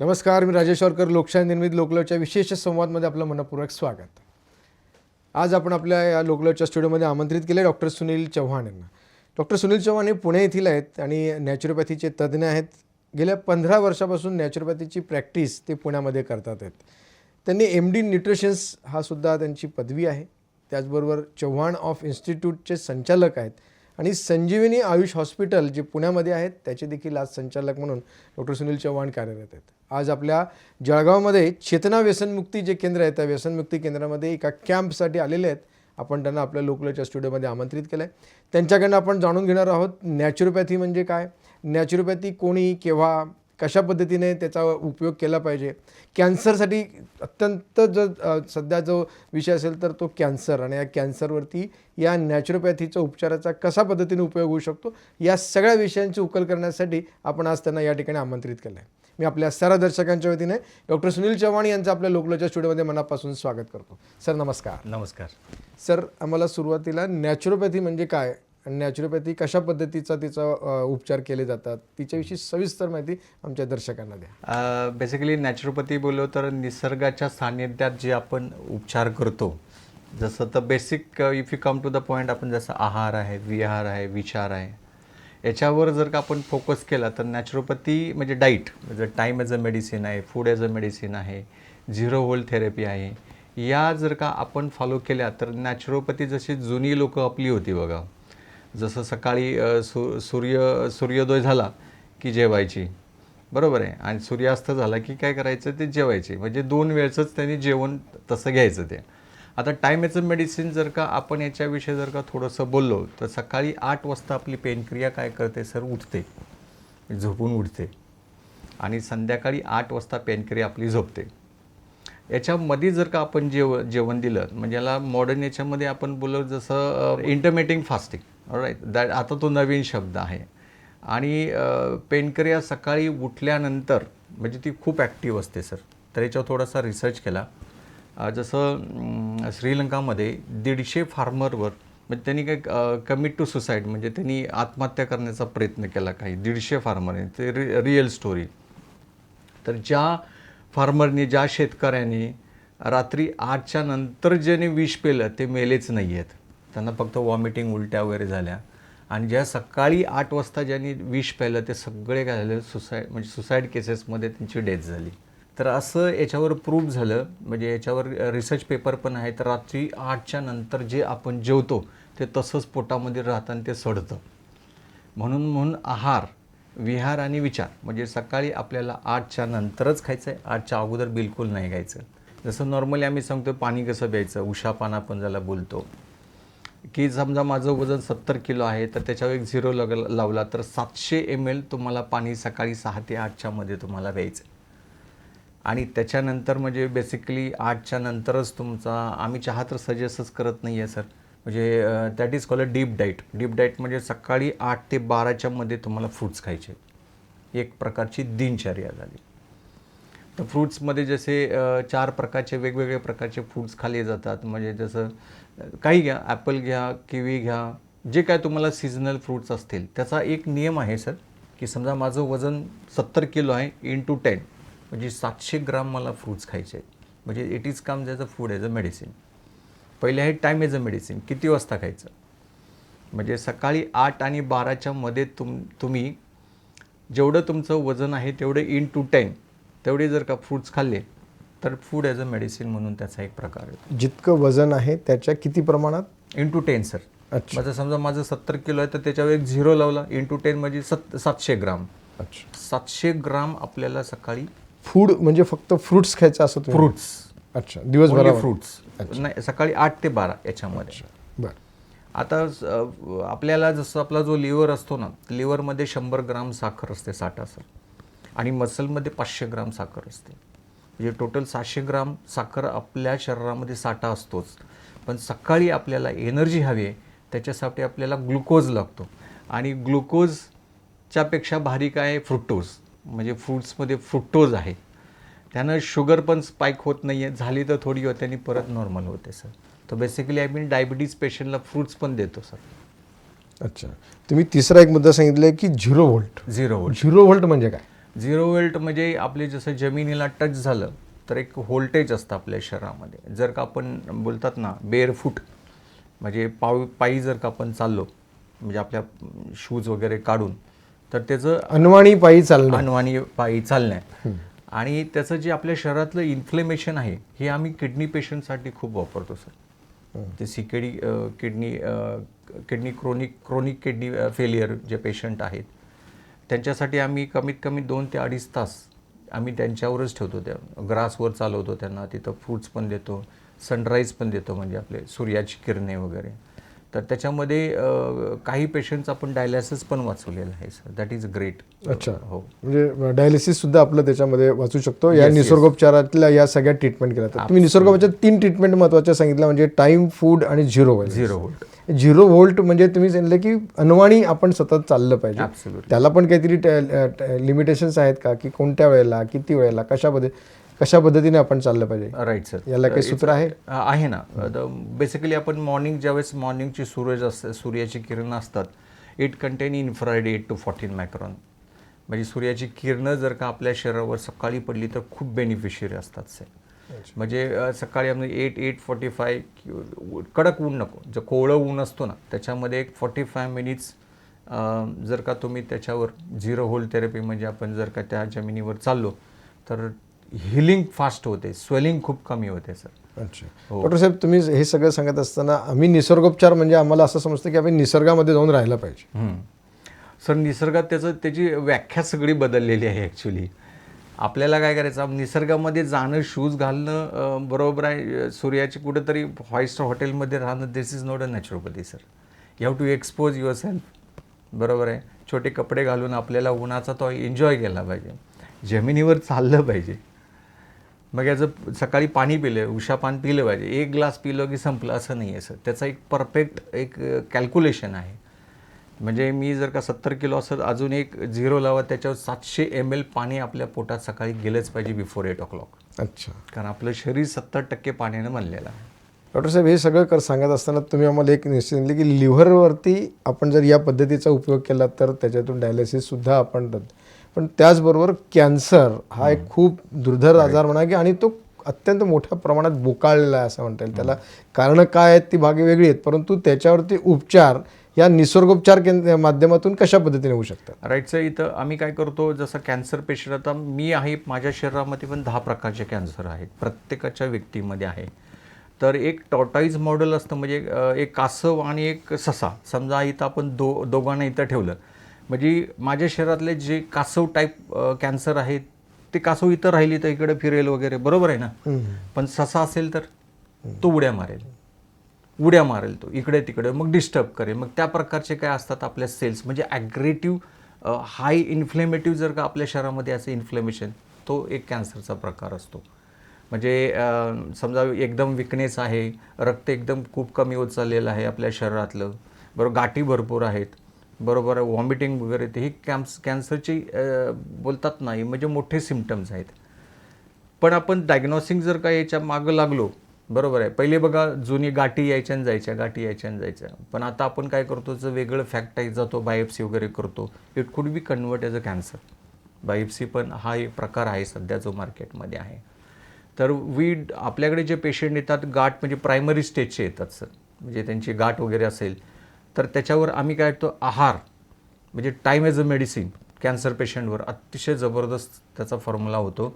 नमस्कार मी राजेश वारकर लोकशाही निर्मित लोकलच्या विशेष संवादमध्ये आपलं मनपूर्वक स्वागत. आज आपण आपल्या या लोकलच्या स्टुडिओमध्ये आमंत्रित केले डॉक्टर सुनील चव्हाण यांना. डॉक्टर सुनील चव्हाण हे पुणे येथील आहेत आणि नॅचरोपॅथीचे तज्ज्ञ आहेत. गेल्या पंधरा वर्षापासून नॅचरोपॅथीची प्रॅक्टिस ते पुण्यामध्ये करतात आहेत. त्यांनी एम डी न्यूट्रिशन्स हा सुद्धा त्यांची पदवी आहे. त्याचबरोबर चव्हाण ऑफ इन्स्टिट्यूटचे संचालक आहेत. आणि संजीवनी आयुष हॉस्पिटल जे पुण्यामध्ये आहेत त्याचे देखील आज संचालक म्हणून डॉक्टर सुनील चव्हाण कार्यरत आहेत. आज आपल्या जळगावमध्ये चेतना व्यसनमुक्ती जे केंद्र आहे त्या व्यसनमुक्ती केंद्रामध्ये एका कॅम्पसाठी आलेले आहेत. आपण त्यांना आपल्या लोकलच्या स्टुडिओमध्ये आमंत्रित केलं आहे त्यांच्याकडनं आपण जाणून घेणार आहोत नॅचरोपॅथी म्हणजे काय? नॅचरोपॅथी कोणी केव्हा कशा पद्धतीने त्याचा उपयोग केला पाहिजे? कॅन्सरसाठी अत्यंत जो सध्या जो विषय असेल तर तो कॅन्सर आणि या कॅन्सरवरती या नॅचरोपॅथीचा उपचाराचा कसा पद्धतीने उपयोग होऊ शकतो? या सगळ्या विषयांची उकल करण्यासाठी आपण आज त्यांना या ठिकाणी आमंत्रित केलं आहे मी आपल्या सर्व दर्शकांच्या वतीने डॉक्टर सुनील चव्हाण यांचं आपल्या लोकलच्या स्टुडिओमध्ये मनापासून स्वागत करतो. सर नमस्कार. नमस्कार. सर आम्हाला सुरुवातीला नॅचरोपॅथी म्हणजे काय? आणि नॅचरोपॅथी कशा पद्धतीचा तिचा उपचार केले जातात तिच्याविषयी सविस्तर माहिती आमच्या दर्शकांना द्या. बेसिकली नॅचरोपॅथी बोललो तर निसर्गाच्या सान्निध्यात जे आपण उपचार करतो जसं तर basic if you come to the point आपण जसं आहार आहे विहार आहे विचार आहे याच्यावर जर का आपण फोकस केला तर नॅचरोपॅथी म्हणजे डाईट म्हणजे टाईम ॲज अ मेडिसिन आहे फूड ॲज अ मेडिसिन आहे झिरो होल थेरपी आहे या जर का आपण फॉलो केल्या तर नॅचरोपॅथी जशी जुनी लोकं आपली होती बघा जसं सकाळी सु सूर्य सूर्योदय झाला की जेवायची. बरोबर आहे. आणि सूर्यास्त झाला की काय करायचं? ते जेवायचे. म्हणजे दोन वेळचंच त्यांनी जेवण तसं घ्यायचं ते. आता टाईम मेडिसिन जर का आपण याच्याविषयी जर का थोडंसं बोललो तर सकाळी आठ वाजता आपली पेनक्रिया काय करते? सर उठते. झोपून उठते. आणि संध्याकाळी आठ वाजता पेनक्रिया आपली झोपते. याच्यामध्ये जर का आपण जेव जेवण दिलं म्हणजे याला मॉडर्न याच्यामध्ये आपण बोललो जसं इंटरमेटिंग फास्टिंग राईट दॅट आता तो नवीन शब्द आहे. आणि पेनक्रिया सकाळी उठल्यानंतर म्हणजे ती खूप ॲक्टिव्ह असते सर तर याच्यावर थोडासा रिसर्च केला. जसं श्रीलंकामध्ये दीडशे फार्मरवर म्हणजे त्यांनी काय कमिट टू सुसाईड म्हणजे त्यांनी आत्महत्या करण्याचा प्रयत्न केला काही दीडशे फार्मरने ते रि रिअल स्टोरी तर ज्या फार्मरनी ज्या शेतकऱ्यांनी रात्री आठच्या नंतर ज्याने विष पेलं ते मेलेच नाही आहेत त्यांना फक्त वॉमिटिंग उलट्या वगैरे झाल्या. आणि ज्या सकाळी आठ वाजता ज्यांनी विष प्यायलं ते सगळे काय झाले सुसाईड म्हणजे सुसाईड केसेसमध्ये त्यांची डेथ झाली. तर असं याच्यावर प्रूफ झालं म्हणजे याच्यावर रिसर्च पेपर पण आहे तर रात्री आठच्या नंतर जे आपण जेवतो ते तसंच पोटामध्ये राहतं आणि ते सडतं. म्हणून म्हणून आहार विहार आणि विचार म्हणजे सकाळी आपल्याला आठच्या नंतरच खायचं आहे आठच्या अगोदर बिलकुल नाही खायचं. जसं नॉर्मली आम्ही सांगतो पाणी कसं प्यायचं? उषा पान आपण ज्याला बोलतो. की समजा माझं वजन सत्तर किलो आहे तर त्याच्यावर एक झिरो लग लावला तर सातशे एम एल तुम्हाला पाणी सकाळी सहा ते आठच्यामध्ये तुम्हाला द्यायचं आणि त्याच्यानंतर म्हणजे बेसिकली आठच्या नंतरच तुमचा आम्ही चहा तर सजेस्टच करत नाही आहे सर म्हणजे that is call a deep diet deep diet म्हणजे सकाळी आठ ते बाराच्यामध्ये तुम्हाला फ्रूट्स खायचे. एक प्रकारची दिनचर्या झाली. तर फ्रूट्समध्ये जसे चार प्रकारचे वेगवेगळे प्रकारचे फ्रूट्स खाल्ले जातात. म्हणजे जसं काही घ्या ॲपल घ्या किवी घ्या जे काय तुम्हाला सीझनल फ्रूट्स असतील. त्याचा एक नियम आहे सर की समजा माझं वजन सत्तर किलो आहे इन टू टेन म्हणजे सातशे ग्राम मला फ्रूट्स खायचे आहेत. म्हणजे it is come as a food as a medicine पहिले आहे टाईम एज अ मेडिसिन किती वाजता खायचं? म्हणजे सकाळी आठ आणि बाराच्या मध्ये तुम तुम्ही जेवढं तुमचं वजन आहे तेवढं इन टू टेन तेवढे जर का फ्रूट्स खाल्ले तर फूड ॲज अ मेडिसिन म्हणून त्याचा एक प्रकार आहे. जितकं वजन आहे त्याच्या किती प्रमाणात? इन टू टेन सर अच्छा. माझं समजा माझं सत्तर किलो आहे तर त्याच्यावर एक झिरो लावला. इन टू टेन म्हणजे सत सातशे ग्राम. अच्छा. सातशे ग्राम आपल्याला सकाळी फूड म्हणजे फक्त फ्रुट्स खायचं असं फ्रूट्स अच्छा दिवसभरावर. फ्रूट्स नाही सकाळी आठ ते बारा याच्यामध्ये. बरं. आता आपल्याला जसं आपला जो लिव्हर असतो ना लिव्हरमध्ये शंभर ग्राम साखर असते साठ सर आणि मसलमध्ये पाचशे ग्राम साखर असते. म्हणजे टोटल सातशे ग्राम साखर आपल्या शरीरामध्ये साठा असतोच. पण सकाळी आपल्याला एनर्जी हवी आहे त्याच्यासाठी आपल्याला ग्लुकोज लागतो. आणि ग्लुकोजच्यापेक्षा भारी काय आहे? फ्रुक्टोज म्हणजे फ्रूट्समध्ये फ्रुक्टोज आहे. त्यानं शुगर पण स्पाईक होत नाही आहे झाली तर थोडी होते आणि परत नॉर्मल होते सर तर बेसिकली आय मीन डायबिटीज पेशंटला फ्रूट्स पण देतो सर अच्छा. तुम्ही तिसरा एक मुद्दा सांगितलाय की zero volt zero zero volt म्हणजे काय? झिरो वोल्ट म्हणजे आपले जसं जमिनीला टच झालं तर एक व्होल्टेज असतं आपल्या शरीरामध्ये. जर का आपण बोलतात ना बेअर फूट म्हणजे पाव पायी जर का आपण चाललो म्हणजे आपल्या शूज वगैरे काढून तर त्याचं अनवाणी पायी चालणं. अनवाणी पायी चालणं. आणि त्याचं जे आपल्या शरीरातलं इन्फ्लेमेशन आहे हे आम्ही किडनी पेशंटसाठी खूप वापरतो सर. ते CKD kidney kidney chronic chronic kidney failure जे पेशंट आहेत त्यांच्यासाठी आम्ही कमीत कमी दोन ते अडीच तास आम्ही त्यांच्यावरच ठेवतो. त्या ग्रासवर चालवतो त्यांना. तिथं फ्रूट्स पण देतो सनराईज पण देतो म्हणजे आपले सूर्याची किरणे वगैरे. तर त्याच्यामध्ये काही पेशंट्स आपण डायलायसिस पण वाचवलेलं आहे सर दॅट इज ग्रेट अच्छा. हो. म्हणजे डायलिसिस सुद्धा आपलं त्याच्यामध्ये वाचू शकतो. या निसर्गोपचारातल्या या सगळ्या ट्रीटमेंट केल्या. तर तुम्ही निसर्गोपचार तीन ट्रीटमेंट महत्त्वाच्या सांगितल्या. म्हणजे टाइम फूड आणि zero volt zero volt zero volt म्हणजे तुम्ही सांगितलं की अनवाणी आपण सतत चाललं पाहिजे. त्याला पण काहीतरी लिमिटेशन्स आहेत का? की कोणत्या वेळेला किती वेळेला कशा पद्धती कशा पद्धतीने आपण चाललं पाहिजे? राईट सर याला काही सूत्र आहे? आहे ना. बेसिकली आपण मॉर्निंग ज्यावेळेस मॉर्निंगची सूरज असते सूर्याची किरणं असतात it contain infrared eight to fourteen micron म्हणजे सूर्याची किरणं जर का आपल्या शरीरावर सकाळी पडली तर खूप बेनिफिशियरी असतात से म्हणजे सकाळी आपण एट एट फॉर्टी फाय कडक ऊन नको जे कोवळं ऊन असतो ना त्याच्यामध्ये एक फॉर्टी फाय मिनिट्स जर का तुम्ही त्याच्यावर झिरो होल थेरपी म्हणजे आपण जर का त्या जमिनीवर चाललो तर हिलिंग फास्ट होते स्वेलिंग खूप कमी होते सर. अच्छा. हो. डॉक्टर साहेब तुम्ही हे सगळं सांगत असताना आम्ही निसर्गोपचार म्हणजे आम्हाला असं समजतं की आम्ही निसर्गामध्ये जाऊन राहायला पाहिजे. हम्म. सर निसर्गात त्याचं त्याची व्याख्या सगळी बदललेली आहे ॲक्च्युली आपल्याला काय करायचं निसर्गामध्ये जाणं शूज घालणं बरोबर आहे. सूर्याची कुठेतरी फाईव्ह स्टार हॉटेलमध्ये राहणं this is not a naturopathy sir you have to expose yourself बरोबर आहे. छोटे कपडे घालून आपल्याला उन्हाचा तो एन्जॉय केला पाहिजे. जमिनीवर चाललं पाहिजे. मग याचं सकाळी पाणी पिलं उषापान पिलं पाहिजे. एक ग्लास पिलं की संपलं असं नाही आहे सर. त्याचा एक परफेक्ट एक कॅल्क्युलेशन आहे. म्हणजे मी जर का सत्तर किलो असं अजून एक झिरो लावा त्याच्यावर सातशे एम एल पाणी आपल्या पोटात सकाळी गेलंच पाहिजे बिफोर एट ओ क्लॉक अच्छा. कारण आपलं शरीर सत्तर टक्के पाण्यानं बनलेलं आहे. डॉक्टर साहेब हे सगळं कर सांगत असताना तुम्ही आम्हाला एक निश्चित की लिव्हरवरती आपण जर या पद्धतीचा उपयोग केला तर त्याच्यातून डायलिसिस सुद्धा आपण पण त्याचबरोबर कॅन्सर हा एक खूप दुर्धर आजार म्हणा की आणि तो अत्यंत मोठ्या प्रमाणात बोकाळलेला आहे असं म्हणता येईल. त्याला कारणं काय आहेत ती भागे वेगळी आहेत परंतु त्याच्यावरती उपचार या निसर्गोपचार केंद्र माध्यमातून कशा पद्धतीने होऊ शकतात? राईट सर इथं आम्ही काय करतो जसं कॅन्सर पेशंट आता मी आहे माझ्या शरीरामध्ये पण दहा प्रकारचे कॅन्सर आहेत. प्रत्येकाच्या व्यक्तीमध्ये आहे. तर एक टॉटाईज मॉडेल असतं म्हणजे एक कासव आणि एक ससा. समजा इथं आपण दो दोघांना इथं ठेवलं म्हणजे माझ्या शरीरातले जे कासव टाईप कॅन्सर आहेत ते कासव इथं राहिली तर इकडे फिरेल वगैरे बरोबर आहे ना? पण ससा असेल तर तो उड्या मारेल. उड्या मारेल तो इकडे तिकडे मग डिस्टर्ब करेल. मग त्या प्रकारचे काय असतात आपल्या सेल्स म्हणजे ॲग्रेटिव्ह हाय इन्फ्लेमेटिव्ह जर का आपल्या शरीरामध्ये असं इन्फ्लेमेशन तो एक कॅन्सरचा प्रकार असतो. म्हणजे समजा एकदम विकनेस आहे रक्त एकदम खूप कमी होत चाललेलं आहे आपल्या शरीरातलं बरोबर गाठी भरपूर आहेत बरोबर आहे व्हॉमिटिंग वगैरे ते ही कॅम्स कॅन्सरची बोलतात नाही म्हणजे मोठे सिमटम्स आहेत. पण आपण डायग्नॉसिंग जर का याच्या मागं लागलो बरोबर आहे. पहिले बघा जुनी गाठी यायच्या आणि जायच्या गाठी यायच्या आणि जायच्या. पण आता आपण काय करतो जर वेगळं फॅक्टाईज जातो बायोप्सी वगैरे करतो it could be convert as a cancer biopsy पण हा एक प्रकार आहे सध्या जो मार्केटमध्ये आहे. तर वी आपल्याकडे जे पेशंट येतात गाठ म्हणजे प्रायमरी स्टेजचे येतात सर म्हणजे त्यांची गाठ वगैरे असेल तर त्याच्यावर आम्ही काय करतो आहार म्हणजे time as a medicine cancer पेशंटवर अतिशय जबरदस्त त्याचा फॉर्म्युला होतो.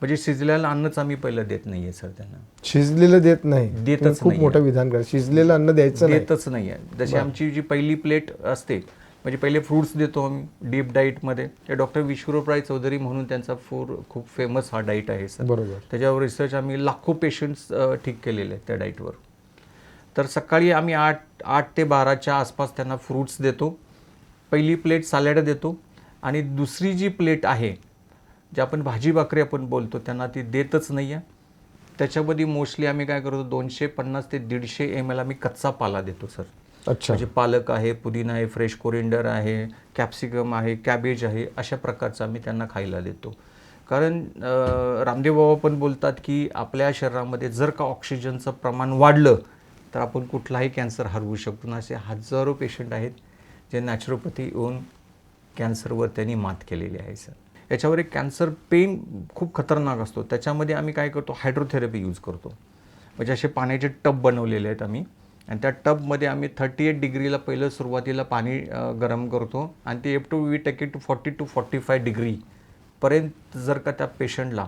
म्हणजे शिजलेलं अन्नच आम्ही पहिलं देत नाही आहे सर त्यांना. शिजलेलं देत नाही. देतच खूप नाहीये. मोठं विधान करा. शिजलेलं अन्न द्यायचं नाही. देतच नाही आहे जशी आमची जी पहिली प्लेट असते म्हणजे पहिले फ्रुट्स देतो आम्ही डीप डाईटमध्ये ते डॉक्टर विश्वरूपराय चौधरी म्हणून त्यांचा फूड खूप फेमस हा डाईट आहे सर. बरोबर. त्याच्यावर रिसर्च आम्ही लाखो पेशंट्स ठीक केलेले आहेत त्या डाईटवर तर सकाळी आम्ही आठ आठ ते बाराच्या आसपास त्यांना फ्रूट्स देतो. पहिली प्लेट सॅलॅड देतो आणि दुसरी जी प्लेट आहे जे आपण भाजी भाकरी आपण बोलतो त्यांना ती देतच नाही आहे त्याच्यामध्ये मोस्टली आम्ही काय करतो दोनशे पन्नास ते दीडशे एम एल आम्ही कच्चा पाला देतो सर अच्छा. म्हणजे पालक आहे पुदिना आहे फ्रेश कोरिंडर आहे कॅप्सिकम आहे कॅबेज आहे अशा प्रकारचं आम्ही त्यांना खायला देतो. कारण रामदेव बाबा पण बोलतात की आपल्या शरीरामध्ये जर का ऑक्सिजनचं प्रमाण वाढलं तर आपण कुठलाही कॅन्सर हरवू शकतो ना असे हजारो पेशंट आहेत जे नॅचरोपॅथी येऊन कॅन्सरवर त्यांनी मात केलेली आहे सर याच्यावर एक कॅन्सर पेन खूप खतरनाक असतो. त्याच्यामध्ये आम्ही काय करतो हायड्रोथेरपी यूज करतो. म्हणजे असे पाण्याचे टब बनवलेले आहेत आम्ही. आणि त्या टबमध्ये आम्ही थर्टी एट डिग्रीला पहिलं सुरुवातीला पाणी गरम करतो आणि ते up to we take it to forty to forty five डिग्रीपर्यंत जर का त्या पेशंटला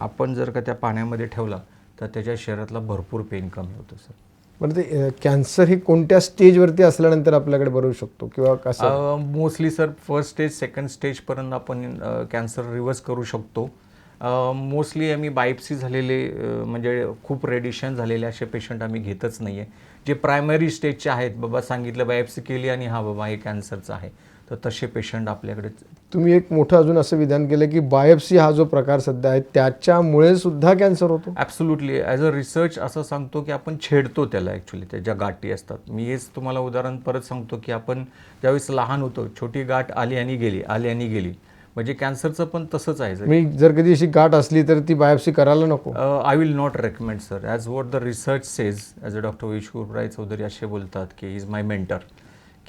आपण जर का त्या पाण्यामध्ये ठेवला तर त्याच्या शरीरातला भरपूर पेन कमी होतं सर बरं ते कॅन्सर हे कोणत्या स्टेजवरती असल्यानंतर आपल्याकडे बरू शकतो? किंवा कसं? Mostly sir first stage second स्टेजपर्यंत आपण कॅन्सर रिव्हर्स करू शकतो. मोस्टली आम्ही बायप्सी झालेले म्हणजे खूप रेडिशन झालेले असे पेशंट आम्ही घेतच नाही आहे जे प्रायमरी स्टेजचे आहेत बाबा सांगितलं बायप्सी केली आणि हा बाबा हे कॅन्सरचं आहे. तर तसे पेशंट आपल्याकडे तुम्ही एक मोठं अजून असं विधान केलं की बायोप्सी हा जो प्रकार सध्या आहे त्याच्यामुळे सुद्धा कॅन्सर होतो? ॲब्सोल्युटली ॲज अ रिसर्च असं सांगतो की आपण छेडतो त्याला ॲक्च्युली त्या ज्या गाठी असतात. मी हेच तुम्हाला उदाहरण परत सांगतो की आपण ज्यावेळेस लहान होतो छोटी गाठ आली आणि गेली आली आणि गेली. म्हणजे कॅन्सरचं पण तसंच आहे मी जर कधी अशी गाठ असली तर ती बायोप्सी करायला नको. I will not recommend sir as what the research says as a doctor विशकुरराय Chaudhary असे बोलतात की इज माय मेंटर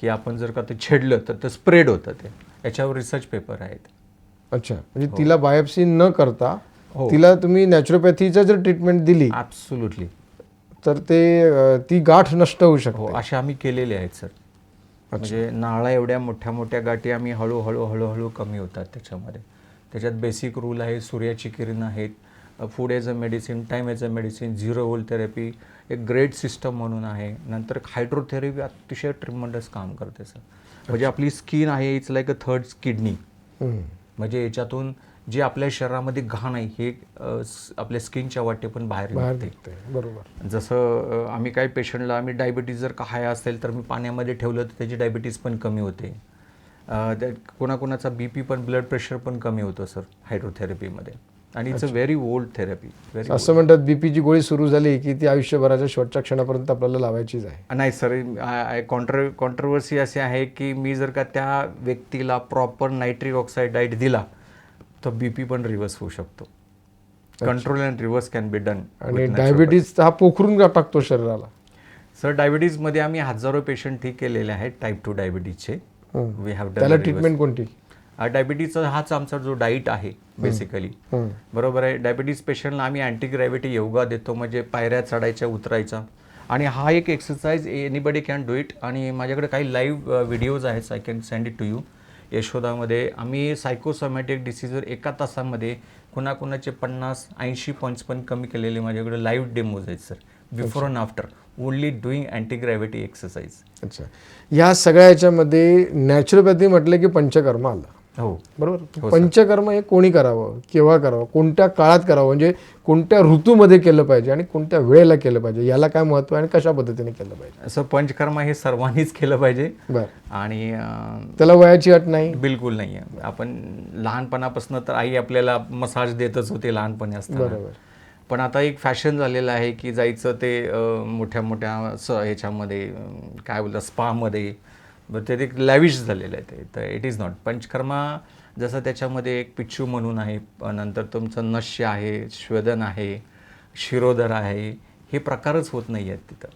की आपण जर का ते छेडलं तर ते स्प्रेड होतं ते. याच्यावर रिसर्च पेपर आहेत. अच्छा. म्हणजे तिला बायोप्सी न करता हो. तिला तुम्ही नॅचरोपॅथीचं जर ट्रीटमेंट दिली ॲब्सोल्युटली तर ते अं, ती गाठ नष्ट होऊ हो शकते असे आम्ही केलेले आहेत सर. म्हणजे नाळा एवढ्या मोठ्या मोठ्या गाठी आम्ही हळूहळू हळूहळू कमी होतात त्याच्यामध्ये. त्याच्यात बेसिक रूल आहे सूर्याची किरण आहेत food as a medicine time as a medicine zero whole therapy एक ग्रेट सिस्टम म्हणून आहे. नंतर हायड्रोथेरपी अतिशय ट्रिमंडस काम करते सर. म्हणजे आपली स्किन आहे it's like a third kidney. म्हणजे याच्यातून जे आपल्या शरीरामध्ये घाण आहे हे आपल्या स्किनच्या वाटे पण बाहेर निघते. बरोबर. जसं आम्ही काही पेशंटला आम्ही डायबिटीज जर का हाय असेल तर मी पाण्यामध्ये ठेवलं तर त्याची डायबिटीज पण कमी होते. कोणाकोणाचा बी पी पण ब्लड प्रेशर पण कमी होतं सर हायड्रोथेरपीमध्ये. आणि it's a very old therapy असं म्हणतात बीपीची गोळी सुरू झाली की ती आयुष्यभराच्या शेवटच्या क्षणापर्यंत आपल्याला लावायचीच आहे. नाही सर कॉन्ट्र कॉन्ट्रोवर्सी अशी आहे की मी जर का त्या व्यक्तीला प्रॉपर नायट्रिक ऑक्साईड डाईट दिला तर बी पी पण रिव्हर्स होऊ शकतो. Control and reverse can be done आणि डायबिटीज हा पोखरून का टाकतो शरीराला? सर डायबिटीजमध्ये आम्ही हजारो पेशंट ठीक केलेले आहेत टाईप टू डायबिटीजचे. वी हॅव त्याला ट्रीटमेंट कोणती? डायबिटीजचा हाच आमचा जो डाईट आहे बेसिकली. बरोबर आहे? डायबिटीज पेशंटला आम्ही अँटी ग्रॅव्हिटी योगा देतो म्हणजे पायऱ्या चढायच्या उतरायचा. आणि हा एक exercise anybody can do it आणि माझ्याकडे काही लाईव्ह व्हिडिओज आहेत I can send it to you यशोदामध्ये आम्ही सायकोसोमॅटिक डिसीजवर एका तासामध्ये कुणाकुणाचे पन्नास ऐंशी पॉईंट्स पण कमी केलेले माझ्याकडे लाईव्ह डेमोज आहेत sir before and after only doing anti gravity exercise अच्छा. या सगळ्या याच्यामध्ये नॅचरोपॅथी म्हटलं की पंचकर्म आलं? हो. बरोबर? पंचकर्म हे कोणी करावं? केव्हा करावं? कोणत्या काळात करावं? म्हणजे कोणत्या ऋतूमध्ये केलं पाहिजे आणि कोणत्या वेळेला केलं पाहिजे? याला काय महत्त्व आहे आणि कशा पद्धतीने केलं पाहिजे? असं पंचकर्म हे सर्वांनीच केलं पाहिजे. आणि त्याला वयाची अट नाही? बिलकुल नाही आपण लहानपणापासून तर आई आपल्याला मसाज देतच होते लहानपणी असताना. बरोबर. पण आता एक फॅशन झालेलं आहे की जायचं ते मोठ्या मोठ्या ह्याच्यामध्ये काय बोलतात स्पामध्ये. ते एक लॅविश झालेलं आहे ते. तर इट इज नॉट पंचकर्मा जसं त्याच्यामध्ये एक पिच्चू म्हणून आहे नंतर तुमचं नश्य आहे श्वेदन आहे शिरोधर आहे हे प्रकारच होत नाही आहेत तिथं.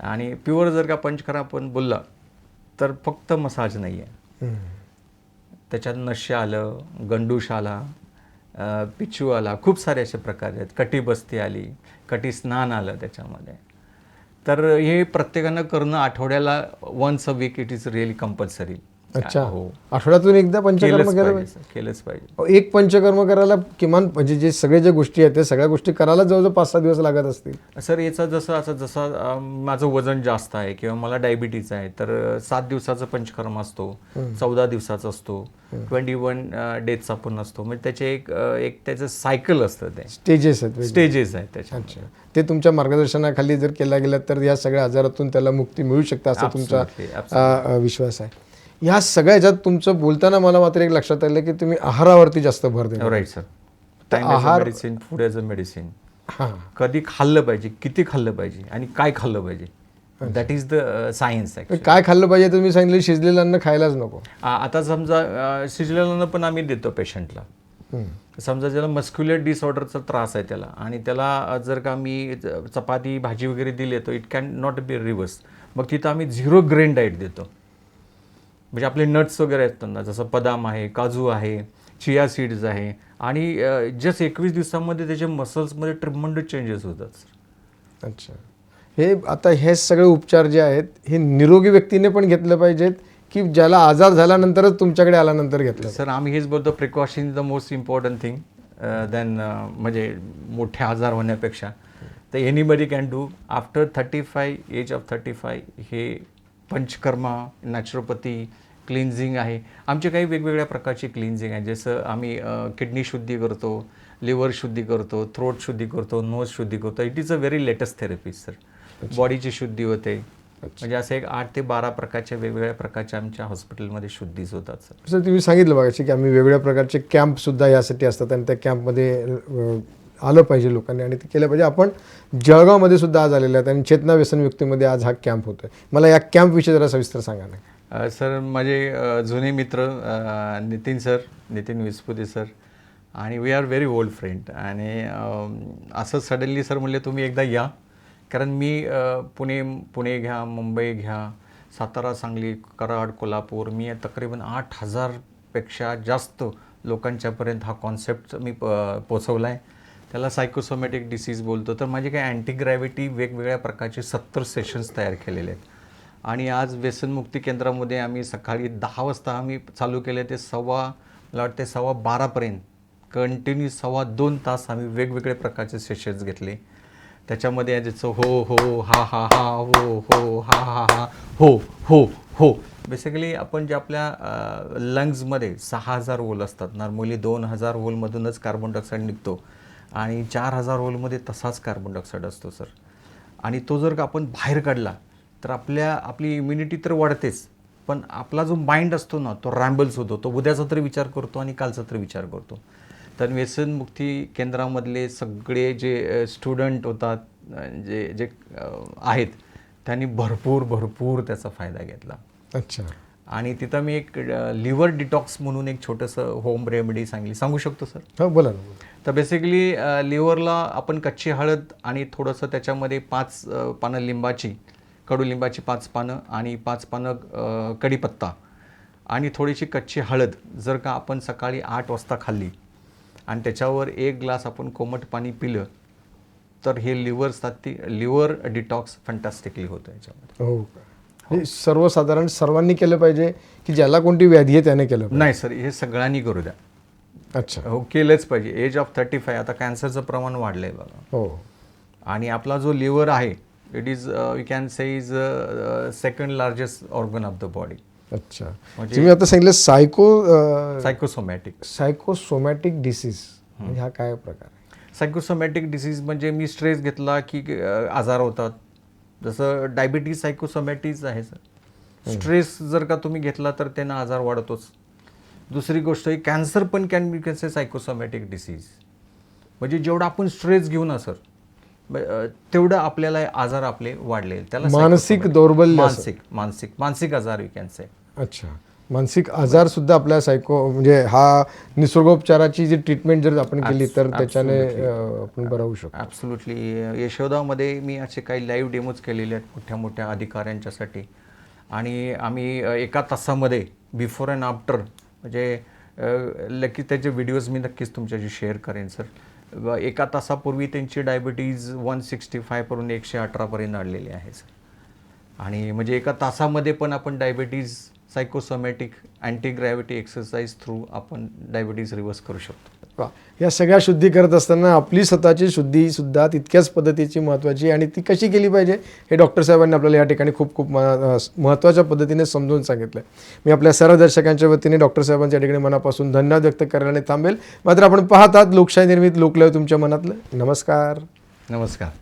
आणि प्युअर जर का पंचकर्मा आपण बोलला तर फक्त मसाज नाही आहे. त्याच्यात नश्य आलं गंडूश आला अ, पिचू आला खूप सारे असे प्रकार आहेत. कटीबस्ती आली कटी स्नान आलं त्याच्यामध्ये. तर हे प्रत्येकानं करणं आठवड्याला once a week it is really compulsory अच्छा. हो. आठवड्यातून एकदा पंचकर्म केलंच केलं पाहिजे केलंच एक पंचकर्म करायला किमान म्हणजे जे सगळे ज्या गोष्टी आहेत त्या सगळ्या गोष्टी करायला जवळजवळ पाच सहा दिवस लागत असतील. सर याचं जसं असं जसं माझं वजन जास्त आहे किंवा मला डायबिटीज आहे तर सात दिवसाचा पंचकर्म असतो चौदा दिवसाचा असतो ट्वेंटी वन डेजचा पण असतो. म्हणजे त्याचे एक एक त्याचं सायकल असतं ते. स्टेजेस आहेत. स्टेजेस आहेत त्याच्या अच्छा. ते तुमच्या मार्गदर्शनाखाली जर केला गेला तर या सगळ्या आजारातून त्याला मुक्ती मिळू शकते असा तुमचा विश्वास आहे. ह्या सगळ्या ह्याच्यात तुमचं बोलताना मला मात्र एक लक्षात आलं की तुम्ही आहारावरती जास्त भर देता. Right sir a medicine food as a medicine हां. कधी खाल्लं पाहिजे किती खाल्लं पाहिजे आणि काय खाल्लं पाहिजे. दॅट इज द सायन्स काय खाल्लं पाहिजे तुम्ही सांगितलं शिजलेलं अन्न खायलाच नको. आता समजा शिजलेलं पण आम्ही देतो पेशंटला. समजा ज्याला मस्क्युलर डिसऑर्डरचा त्रास आहे त्याला आणि त्याला जर का मी चपाती भाजी वगैरे दिली तर it can not be reverse मग तिथं आम्ही झिरो ग्रेन डाईट देतो. म्हणजे आपले नट्स वगैरे असतात ना जसं बदाम आहे काजू आहे चिया सीड्स आहे. आणि जस्ट एकवीस दिवसामध्ये त्याच्या मसल्समध्ये ट्रिमंड चेंजेस होतात सर अच्छा. हे आता हे सगळे उपचार जे आहेत हे निरोगी व्यक्तीने पण घेतलं पाहिजेत की ज्याला आजार झाल्यानंतरच तुमच्याकडे आल्यानंतर घेतलं सर आम्ही हेच बोलतो precaution is the most important thing than म्हणजे मोठे आजार होण्यापेक्षा. तर anybody can do after thirty five age of thirty five हे पंचकर्मा नॅचरोपॅथी क्लिन्झिंग आहे. आमचे काही वेगवेगळ्या प्रकारची क्लिन्झिंग आहे. जसं आम्ही किडनी शुद्धी करतो लिव्हर शुद्धी करतो थ्रोट शुद्धी करतो नोज शुद्धी करतो. It is a very latest therapy sir बॉडीची शुद्धी होते. म्हणजे असं एक आठ ते बारा प्रकारच्या वेगवेगळ्या प्रकारच्या आमच्या हॉस्पिटलमध्ये शुद्धीच होतात सर सर तुम्ही सांगितलं बघायचे की आम्ही वेगवेगळ्या प्रकारचे कॅम्पसुद्धा यासाठी असतात आणि त्या कॅम्पमध्ये आलं पाहिजे लोकांनी आणि ते केलं पाहिजे. आपण जळगावमध्ये सुद्धा आज आलेले आहेत आणि चेतना व्यसन व्यक्तीमध्ये आज हा कॅम्प होतोय. मला या कॅम्पविषयी जरा सविस्तर सांगा ना. अ, सर माझे जुने मित्र नितीन सर नितीन विस्पुते सर आणि we are very old friend आणि असं सडनली सर म्हणले तुम्ही एकदा या. कारण मी पुणे पुणे घ्या मुंबई घ्या सातारा सांगली कराड कोल्हापूर मी तकरीबन आठ हजारपेक्षा जास्त लोकांच्यापर्यंत हा कॉन्सेप्ट मी प पोचवला आहे त्याला सायकोसोमॅटिक डिसीज बोलतो. तर माझे काही अँटीग्रॅव्हिटी वेगवेगळ्या प्रकारचे सत्तर सेशन्स तयार केलेले आहेत. आणि आज व्यसनमुक्ती केंद्रामध्ये आम्ही सकाळी दहा वाजता आम्ही चालू केले ते सव्वा मला वाटते सव्वा बारापर्यंत कंटिन्यू सव्वा दोन तास आम्ही वेगवेगळे प्रकारचे सेशन्स घेतले. त्याच्यामध्ये ज्याचं हो हो हा हा हा हो हो हा हा हा हो हो हो. बेसिकली आपण जे आपल्या लंग्समध्ये सहा हजार होल असतात. नॉर्मली दोन हजार होलमधूनच कार्बन डायऑक्साईड निघतो. आणि चार हजार होलमध्ये तसाच कार्बन डायऑक्साईड असतो सर आणि तो जर का आपण बाहेर काढला तर आपल्या आपली इम्युनिटी तर वाढतेच. पण आपला जो माइंड असतो ना तो रॅम्बल्स होतो तो उद्याचा तरी विचार करतो आणि कालचा तरी विचार करतो. तर व्यसनमुक्ती केंद्रामधले सगळे जे स्टुडंट होतात जे जे आहेत त्यांनी भरपूर भरपूर त्याचा फायदा घेतला. अच्छा. आणि तिथं मी एक लिव्हर डिटॉक्स म्हणून एक छोटंसं होम रेमेडी सांगली. सांगू शकतो सर? हो बोला. तर बेसिकली लिव्हरला आपण कच्ची हळद आणि थोडंसं त्याच्यामध्ये पाच पानं लिंबाची कडुलिंबाची पाच पानं आणि पाच पानं अ, कढीपत्ता आणि थोडीशी कच्ची हळद जर का आपण सकाळी आठ वाजता खाल्ली आणि त्याच्यावर एक ग्लास आपण कोमट पाणी पिलं तर हे लिव्हर ती लिव्हर डिटॉक्स फंटास्टिकली होतं याच्यामध्ये. हो. का हे सर्वसाधारण सर्वांनी केलं पाहिजे की ज्याला कोणती व्याधी आहे त्याने केलं नाही सर हे सगळ्यांनी करू द्या. अच्छा. हो केलंच पाहिजे. एज ऑफ थर्टी फाय आता कॅन्सरचं प्रमाण वाढलं आहे बघा. हो. आणि आपला जो लिव्हर आहे it is we can say is second largest organ of the body अच्छा म्हणजे- तुम्ही आता सांगितलं सायको सायकोसोमॅटिक सायकोसोमॅटिक डिसीज म्हणजे हा काय प्रकार आहे? सायकोसोमॅटिक डिसीज म्हणजे मी स्ट्रेस घेतला की अ, आजार होतात. जसं डायबिटीज सायकोसोमॅटिज आहे सर स्ट्रेस जर का तुम्ही घेतला तर त्यांना आजार वाढतोच. दुसरी गोष्ट कॅन्सर पण can be can say psychosomatic disease म्हणजे जेवढा आपण स्ट्रेस घेऊ ना सर तेवढं आपल्याला आजार आपले वाढले. त्याला मानसिक दौर्बल्य. मानसिक मानसिक मानसिक आजार यू कॅन से अच्छा. मानसिक आजार सुद्धा आपल्या सायको म्हणजे हा निसर्गोपचाराची जी ट्रीटमेंट जर आपण केली तर त्याच्याने आपण बरं होऊ शकतो. ॲब्सोल्युटली यशोदामध्ये मी असे काही लाईव्ह डेमोज केलेले आहेत मोठ्या मोठ्या अधिकाऱ्यांच्यासाठी. आणि आम्ही एका तासामध्ये बिफोर अँड आफ्टर म्हणजे लकी त्याचे व्हिडिओज मी नक्कीच तुमच्याशी शेअर करेन सर एका तासापूर्वी त्यांची डायबिटीज वन सिक्स्टी फायपर्यंत एकशे अठरापर्यंत आणलेली आहे सर आणि म्हणजे एका तासामध्ये पण आपण diabetes psychosomatic antigravity exercise through आपण डायबिटीज रिव्हर्स करू शकतो. वा. या सगळ्या शुद्धी करत असताना आपली स्वतःची शुद्धी सुद्धा तितक्याच पद्धतीची महत्त्वाची आणि ती कशी केली पाहिजे हे डॉक्टर साहेबांनी आपल्याला या ठिकाणी खूप खूप महत्त्वाच्या पद्धतीने समजून सांगितलं मी आपल्या सर्व दर्शकांच्या वतीने डॉक्टर साहेबांच्या ठिकाणी मनापासून धन्यवाद व्यक्त करायला थांबेल. मात्र आपण पाहतात लोकशाही निर्मित लोकलय तुमच्या मनातलं. नमस्कार. नमस्कार.